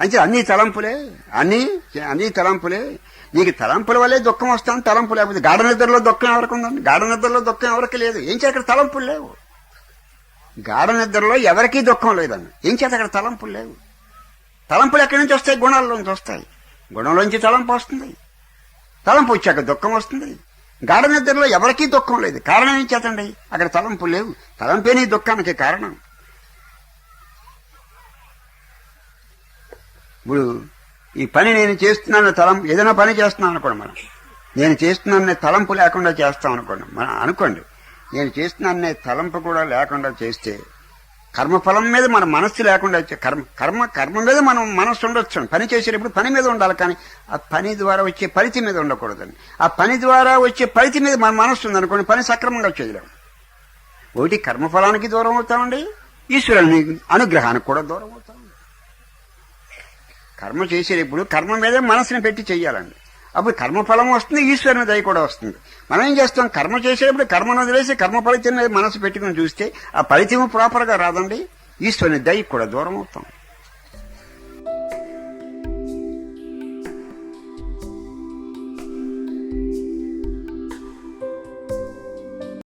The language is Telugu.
అంటే అన్ని తలంపులే. అన్ని అన్ని తలంపులే. నీకు తలంపుల వల్లే దుఃఖం వస్తాను తలంపు లేకపోతే గాఢ నిద్రలో దుఃఖం ఎవరికి ఉందండి? గాఢ నిద్రలో దుఃఖం ఎవరికి లేదు. ఏం చేత అక్కడ తలంపులు లేవు. గాఢ నిద్రలో ఎవరికీ దుఃఖం లేదండి. ఏం చేత అక్కడ తలంపులు లేవు. తలంపులు ఎక్కడి నుంచి వస్తాయి? గుణాల్లోంచి వస్తాయి. గుణంలోంచి తలంపు వస్తుంది. తలంపు వచ్చాక దుఃఖం వస్తుంది. గాఢ నిద్రలో ఎవరికీ దుఃఖం లేదు. కారణం ఏం చేతండి అక్కడ తలంపు లేవు. తలంపే నీ దుఃఖానికి కారణం. ఇప్పుడు ఈ పని నేను చేస్తున్నాను తలం ఏదైనా పని చేస్తున్నాను అనుకోండి మనం. నేను చేస్తున్నానే తలంపు లేకుండా చేస్తాం అనుకోండి. మనం అనుకోండి నేను చేస్తున్నానే తలంపు కూడా లేకుండా చేస్తే కర్మఫలం మీద మన మనస్సు లేకుండా వచ్చే కర్మ కర్మ కర్మ మీద మనం మనస్సు ఉండొచ్చు. పని చేసేటప్పుడు పని మీద ఉండాలి కానీ ఆ పని ద్వారా వచ్చే పరిధి మీద ఉండకూడదండి. ఆ పని ద్వారా వచ్చే పరిధి మీద మన మనస్సు ఉందనుకోండి పని సక్రమంగా చేయలేము ఒకటి కర్మఫలానికి దూరం అవుతామండి ఈశ్వరుని అనుగ్రహానికి కూడా దూరం అవుతాం. కర్మ చేసేటప్పుడు కర్మ మీదే మనసుని పెట్టి చేయాలండి అప్పుడు కర్మఫలం వస్తుంది ఈశ్వరుని దయ కూడా వస్తుంది. మనం ఏం చేస్తాం? కర్మ చేసేటప్పుడు కర్మను వదిలేసి కర్మ ఫలితం మీద మనసు పెట్టుకుని చూస్తే ఆ ఫలితం ప్రాపర్గా రాదండి. ఈశ్వరుని దయ కూడా దూరం అవుతాం.